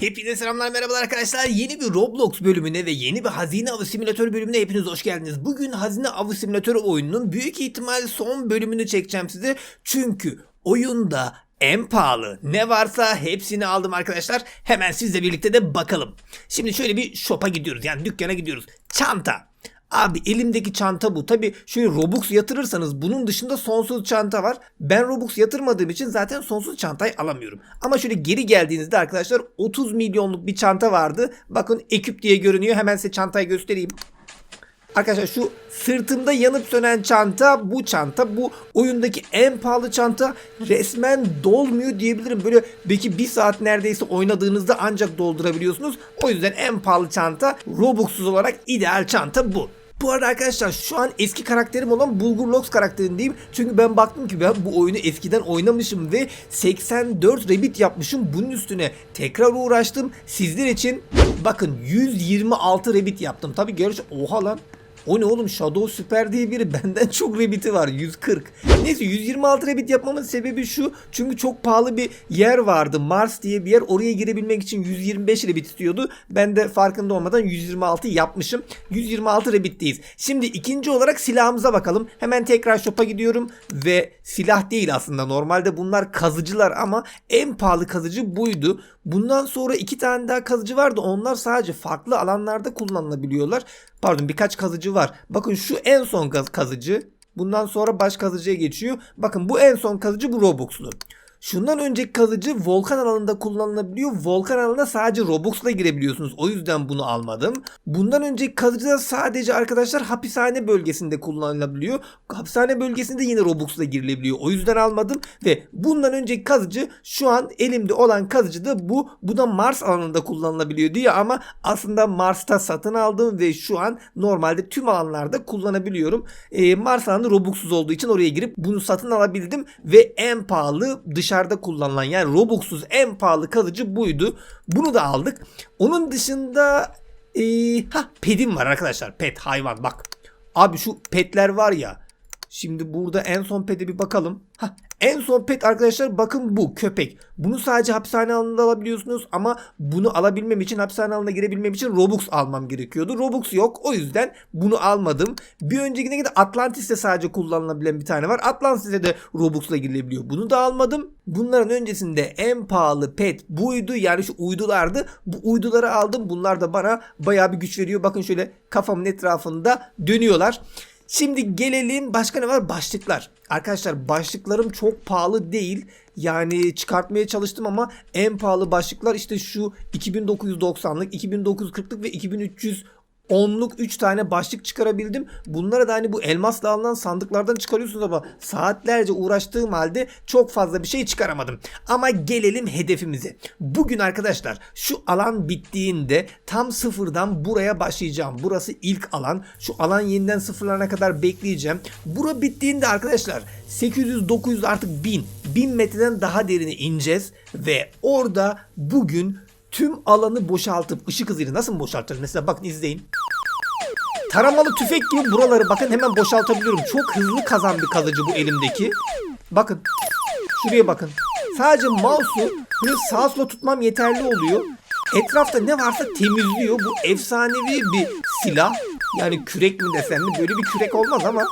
Hepinize selamlar merhabalar arkadaşlar. Yeni bir Roblox bölümüne ve yeni bir hazine avı simülatörü bölümüne hepiniz hoş geldiniz. Bugün hazine avı simülatörü oyununun büyük ihtimal son bölümünü çekeceğim size. Çünkü oyunda en pahalı ne varsa hepsini aldım arkadaşlar. Hemen sizle birlikte de bakalım. Şimdi şöyle bir shop'a gidiyoruz yani dükkana gidiyoruz. Çanta. Abi elimdeki çanta bu. Tabi şöyle Robux yatırırsanız bunun dışında sonsuz çanta var. Ben Robux yatırmadığım için zaten sonsuz çantayı alamıyorum. Ama şöyle geri geldiğinizde arkadaşlar 30 milyonluk bir çanta vardı. Bakın ekip diye görünüyor. Hemen size çantayı göstereyim. Arkadaşlar şu sırtımda yanıp sönen çanta bu çanta. Bu oyundaki en pahalı çanta resmen dolmuyor diyebilirim. Böyle belki bir saat neredeyse oynadığınızda ancak doldurabiliyorsunuz. O yüzden en pahalı çanta Robux'suz olarak ideal çanta bu. Bu arada arkadaşlar şu an eski karakterim olan Bulgur Lox karakterindeyim. Çünkü ben baktım ki ben bu oyunu eskiden oynamışım ve 84 rebit yapmışım. Bunun üstüne tekrar uğraştım. Sizler için bakın 126 rebit yaptım. Tabi gerçi oha lan. O ne oğlum Shadow Super diye biri benden çok rebiti var 140. Neyse 126 rebit yapmamın sebebi şu. Çünkü çok pahalı bir yer vardı. Mars diye bir yer. Oraya girebilmek için 125 rebit istiyordu. Ben de farkında olmadan 126 yapmışım. 126 rebitteyiz. Şimdi ikinci olarak silahımıza bakalım. Hemen tekrar shop'a gidiyorum ve silah değil aslında. Normalde bunlar kazıcılar ama en pahalı kazıcı buydu. Bundan sonra iki tane daha kazıcı vardı. Onlar sadece farklı alanlarda kullanılabiliyorlar. Pardon birkaç kazıcı var. Bakın şu en son kaz- kazıcı. Bundan sonra baş kazıcıya geçiyor. Bakın bu en son kazıcı bu Robux'lu. Şundan önceki kazıcı volkan alanında kullanılabiliyor. Volkan alanına sadece Robux'la girebiliyorsunuz. O yüzden bunu almadım. Bundan önceki kazıcı da sadece arkadaşlar hapishane bölgesinde kullanılabiliyor. Hapishane bölgesinde yine Robux'la girilebiliyor. O yüzden almadım. Ve bundan önceki kazıcı şu an elimde olan kazıcı da bu. Bu da Mars alanında kullanılabiliyor diye ama aslında Mars'ta satın aldım ve şu an normalde tüm alanlarda kullanabiliyorum. Ee, Mars alanı Robux'suz olduğu için oraya girip bunu satın alabildim ve en pahalı dışarıda kullanılan yani Robux'suz en pahalı kalıcı buydu. Bunu da aldık. Onun dışında ee, ha pedim var arkadaşlar. Pet hayvan bak. Abi şu petler var ya. Şimdi burada en son pete bir bakalım. Hah, en son pet arkadaşlar bakın bu köpek. Bunu sadece hapishane alanında alabiliyorsunuz ama bunu alabilmem için hapishane alanına girebilmem için Robux almam gerekiyordu. Robux yok o yüzden bunu almadım. Bir öncekine de Atlantis'te sadece kullanılabilen bir tane var. Atlantis'te de Robux'la girilebiliyor. Bunu da almadım. Bunların öncesinde en pahalı pet buydu. Yani şu uydulardı. Bu uyduları aldım. Bunlar da bana bayağı bir güç veriyor. Bakın şöyle kafamın etrafında dönüyorlar. Şimdi gelelim başka ne var? Başlıklar. Arkadaşlar başlıklarım çok pahalı değil. Yani çıkartmaya çalıştım ama en pahalı başlıklar işte şu 2990'lık, 2940'lık ve 2300 onluk 3 tane başlık çıkarabildim. Bunlara da hani bu elmasla alınan sandıklardan çıkarıyorsunuz ama saatlerce uğraştığım halde çok fazla bir şey çıkaramadım. Ama gelelim hedefimize. Bugün arkadaşlar şu alan bittiğinde tam sıfırdan buraya başlayacağım. Burası ilk alan. Şu alan yeniden sıfırlarına kadar bekleyeceğim. Bura bittiğinde arkadaşlar 800 900 artık 1000 1000 metreden daha derine ineceğiz ve orada bugün tüm alanı boşaltıp ışık hızıyla nasıl boşaltacağız? Mesela bakın izleyin. Taramalı tüfek gibi buraları bakın hemen boşaltabiliyorum. Çok hızlı kazan bir kazıcı bu elimdeki. Bakın. Şuraya bakın. Sadece mouse'u böyle sağa sola tutmam yeterli oluyor. Etrafta ne varsa temizliyor. Bu efsanevi bir silah. Yani kürek mi desem mi? Böyle bir kürek olmaz ama.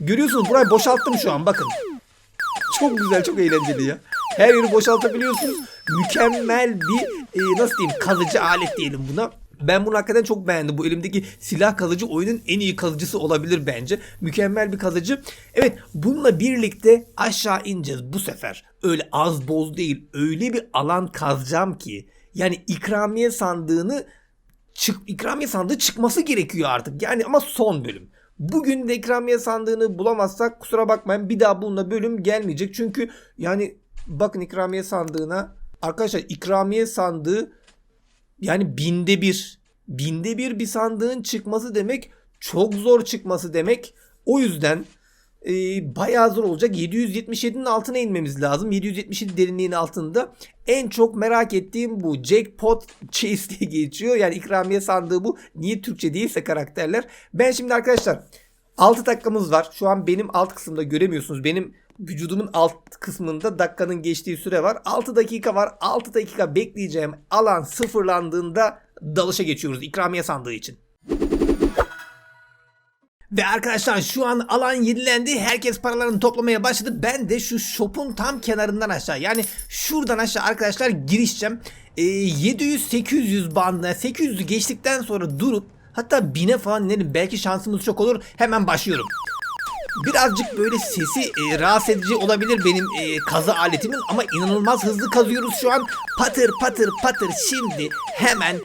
Görüyorsunuz burayı boşalttım şu an bakın. Çok güzel, çok eğlenceli ya. Her yeri boşaltabiliyorsunuz. Mükemmel bir e, nasıl diyeyim kalıcı alet diyelim buna. Ben bunu hakikaten çok beğendim. Bu elimdeki silah kalıcı oyunun en iyi kalıcısı olabilir bence. Mükemmel bir kalıcı. Evet bununla birlikte aşağı ineceğiz bu sefer. Öyle az boz değil. Öyle bir alan kazacağım ki. Yani ikramiye sandığını çık ikramiye sandığı çıkması gerekiyor artık. Yani ama son bölüm. Bugün de ikramiye sandığını bulamazsak kusura bakmayın bir daha bununla bölüm gelmeyecek. Çünkü yani bakın ikramiye sandığına arkadaşlar ikramiye sandığı yani binde bir binde bir bir sandığın çıkması demek çok zor çıkması demek. O yüzden e, bayağı zor olacak. 777'nin altına inmemiz lazım. 777 derinliğin altında. En çok merak ettiğim bu. Jackpot Chase diye geçiyor. Yani ikramiye sandığı bu. Niye Türkçe değilse karakterler. Ben şimdi arkadaşlar 6 dakikamız var. Şu an benim alt kısımda göremiyorsunuz. Benim vücudumun alt kısmında dakikanın geçtiği süre var. 6 dakika var. 6 dakika bekleyeceğim alan sıfırlandığında dalışa geçiyoruz ikramiye sandığı için. Ve arkadaşlar şu an alan yenilendi. Herkes paralarını toplamaya başladı. Ben de şu shop'un tam kenarından aşağı yani şuradan aşağı arkadaşlar girişeceğim. Ee, 700-800 bandına 800'ü geçtikten sonra durup hatta 1000'e falan inelim. Belki şansımız çok olur. Hemen başlıyorum. Birazcık böyle sesi e, rahatsız edici olabilir benim e, kazı aletimin ama inanılmaz hızlı kazıyoruz şu an. Patır patır patır şimdi hemen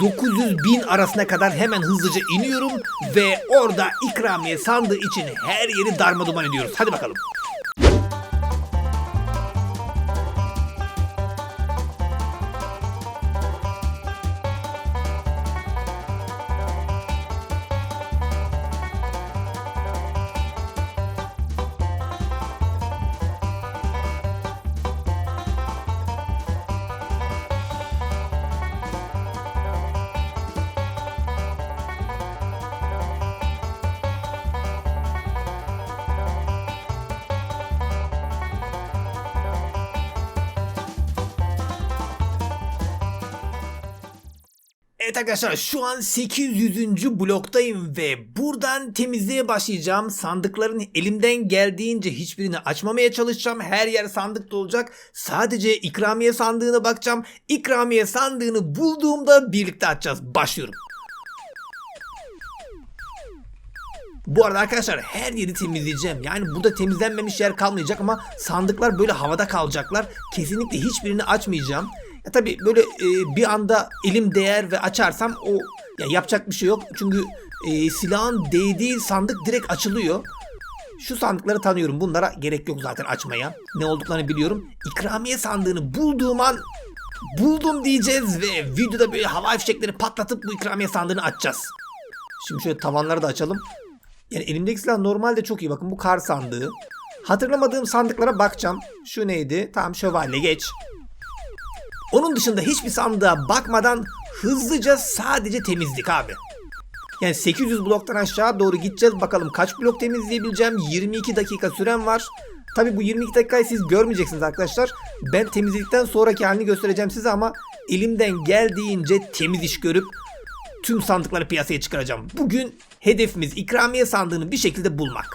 900 bin arasına kadar hemen hızlıca iniyorum ve orada ikramiye sandığı için her yeri darma duman ediyoruz. Hadi bakalım. Evet arkadaşlar şu an 800. bloktayım ve buradan temizliğe başlayacağım. Sandıkların elimden geldiğince hiçbirini açmamaya çalışacağım. Her yer sandık olacak. Sadece ikramiye sandığına bakacağım. İkramiye sandığını bulduğumda birlikte açacağız. Başlıyorum. Bu arada arkadaşlar her yeri temizleyeceğim. Yani burada temizlenmemiş yer kalmayacak ama sandıklar böyle havada kalacaklar. Kesinlikle hiçbirini açmayacağım. Ya tabii böyle e, bir anda elim değer ve açarsam o ya yapacak bir şey yok. Çünkü e, silahın değdiği sandık direkt açılıyor. Şu sandıkları tanıyorum. Bunlara gerek yok zaten açmaya. Ne olduklarını biliyorum. İkramiye sandığını bulduğum an buldum diyeceğiz ve videoda böyle hava fişekleri patlatıp bu ikramiye sandığını açacağız. Şimdi şöyle tavanları da açalım. Yani elimdeki silah normalde çok iyi. Bakın bu kar sandığı. Hatırlamadığım sandıklara bakacağım. Şu neydi? Tamam şövalye geç. Onun dışında hiçbir sandığa bakmadan hızlıca sadece temizlik abi. Yani 800 bloktan aşağı doğru gideceğiz. Bakalım kaç blok temizleyebileceğim. 22 dakika süren var. Tabi bu 22 dakikayı siz görmeyeceksiniz arkadaşlar. Ben temizledikten sonraki halini göstereceğim size ama elimden geldiğince temiz iş görüp tüm sandıkları piyasaya çıkaracağım. Bugün hedefimiz ikramiye sandığını bir şekilde bulmak.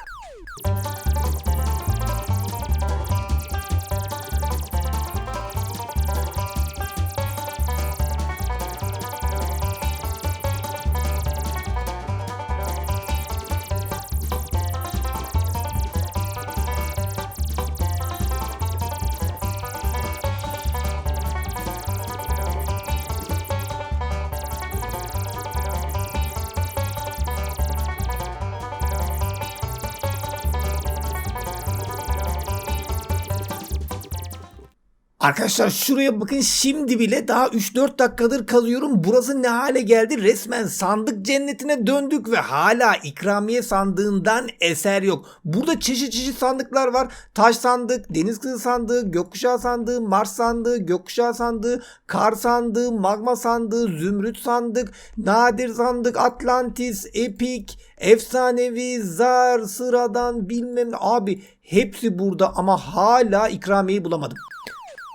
Arkadaşlar şuraya bakın şimdi bile daha 3-4 dakikadır kazıyorum. Burası ne hale geldi? Resmen sandık cennetine döndük ve hala ikramiye sandığından eser yok. Burada çeşit çeşit sandıklar var. Taş sandık, deniz kızı sandığı, gökkuşağı sandığı, Mars sandığı, gökkuşağı sandığı, kar sandığı, magma sandığı, zümrüt sandık, nadir sandık, Atlantis, epik, efsanevi, zar, sıradan bilmem ne. Abi hepsi burada ama hala ikramiyeyi bulamadım.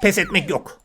Pes etmek yok.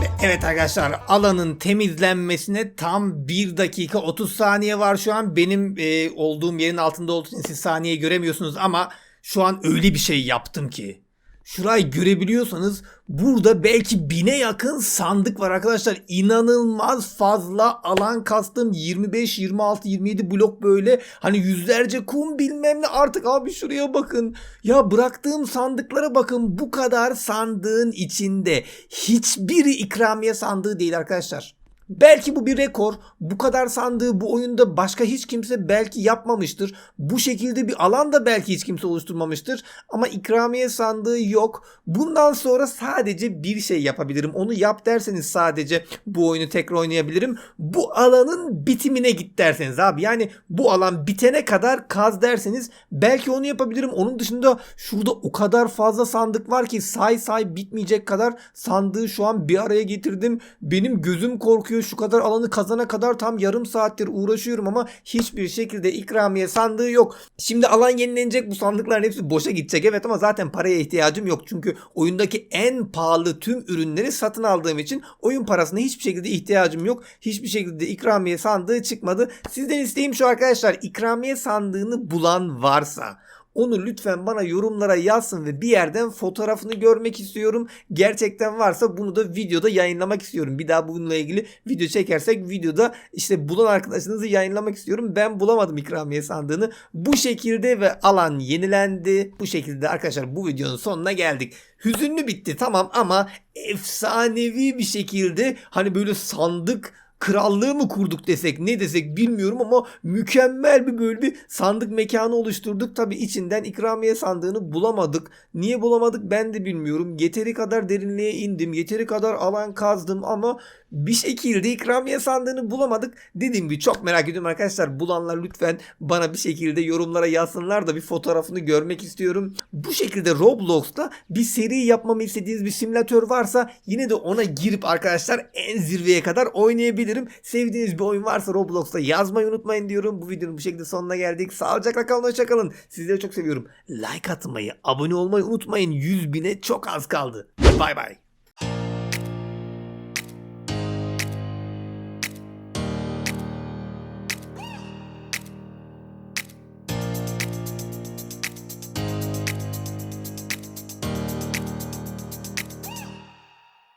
Ve Evet arkadaşlar alanın temizlenmesine tam 1 dakika 30 saniye var şu an. Benim e, olduğum yerin altında olduğu için siz saniye göremiyorsunuz ama şu an öyle bir şey yaptım ki. Şurayı görebiliyorsanız burada belki bine yakın sandık var arkadaşlar. İnanılmaz fazla alan kastım 25, 26, 27 blok böyle. Hani yüzlerce kum bilmem ne artık abi şuraya bakın. Ya bıraktığım sandıklara bakın bu kadar sandığın içinde hiçbiri ikramiye sandığı değil arkadaşlar. Belki bu bir rekor. Bu kadar sandığı bu oyunda başka hiç kimse belki yapmamıştır. Bu şekilde bir alan da belki hiç kimse oluşturmamıştır. Ama ikramiye sandığı yok. Bundan sonra sadece bir şey yapabilirim. Onu yap derseniz sadece bu oyunu tekrar oynayabilirim. Bu alanın bitimine git derseniz abi. Yani bu alan bitene kadar kaz derseniz belki onu yapabilirim. Onun dışında şurada o kadar fazla sandık var ki say say bitmeyecek kadar sandığı şu an bir araya getirdim. Benim gözüm korkuyor. Şu kadar alanı kazana kadar tam yarım saattir uğraşıyorum ama hiçbir şekilde ikramiye sandığı yok. Şimdi alan yenilenecek bu sandıkların hepsi boşa gidecek evet ama zaten paraya ihtiyacım yok. Çünkü oyundaki en pahalı tüm ürünleri satın aldığım için oyun parasına hiçbir şekilde ihtiyacım yok. Hiçbir şekilde ikramiye sandığı çıkmadı. Sizden isteğim şu arkadaşlar ikramiye sandığını bulan varsa onu lütfen bana yorumlara yazsın ve bir yerden fotoğrafını görmek istiyorum. Gerçekten varsa bunu da videoda yayınlamak istiyorum. Bir daha bununla ilgili video çekersek videoda işte bulan arkadaşınızı yayınlamak istiyorum. Ben bulamadım ikramiye sandığını. Bu şekilde ve alan yenilendi. Bu şekilde arkadaşlar bu videonun sonuna geldik. Hüzünlü bitti tamam ama efsanevi bir şekilde hani böyle sandık krallığı mı kurduk desek ne desek bilmiyorum ama mükemmel bir böyle bir sandık mekanı oluşturduk. Tabi içinden ikramiye sandığını bulamadık. Niye bulamadık ben de bilmiyorum. Yeteri kadar derinliğe indim. Yeteri kadar alan kazdım ama bir şekilde ikramiye sandığını bulamadık. Dediğim gibi çok merak ediyorum arkadaşlar. Bulanlar lütfen bana bir şekilde yorumlara yazsınlar da bir fotoğrafını görmek istiyorum. Bu şekilde Roblox'ta bir seri yapmamı istediğiniz bir simülatör varsa yine de ona girip arkadaşlar en zirveye kadar oynayabilirim. Sevdiğiniz bir oyun varsa Roblox'ta yazmayı unutmayın diyorum. Bu videonun bu şekilde sonuna geldik. Sağlıcakla kalın hoşçakalın. Sizleri çok seviyorum. Like atmayı, abone olmayı unutmayın. 100 bine çok az kaldı. Bay bay.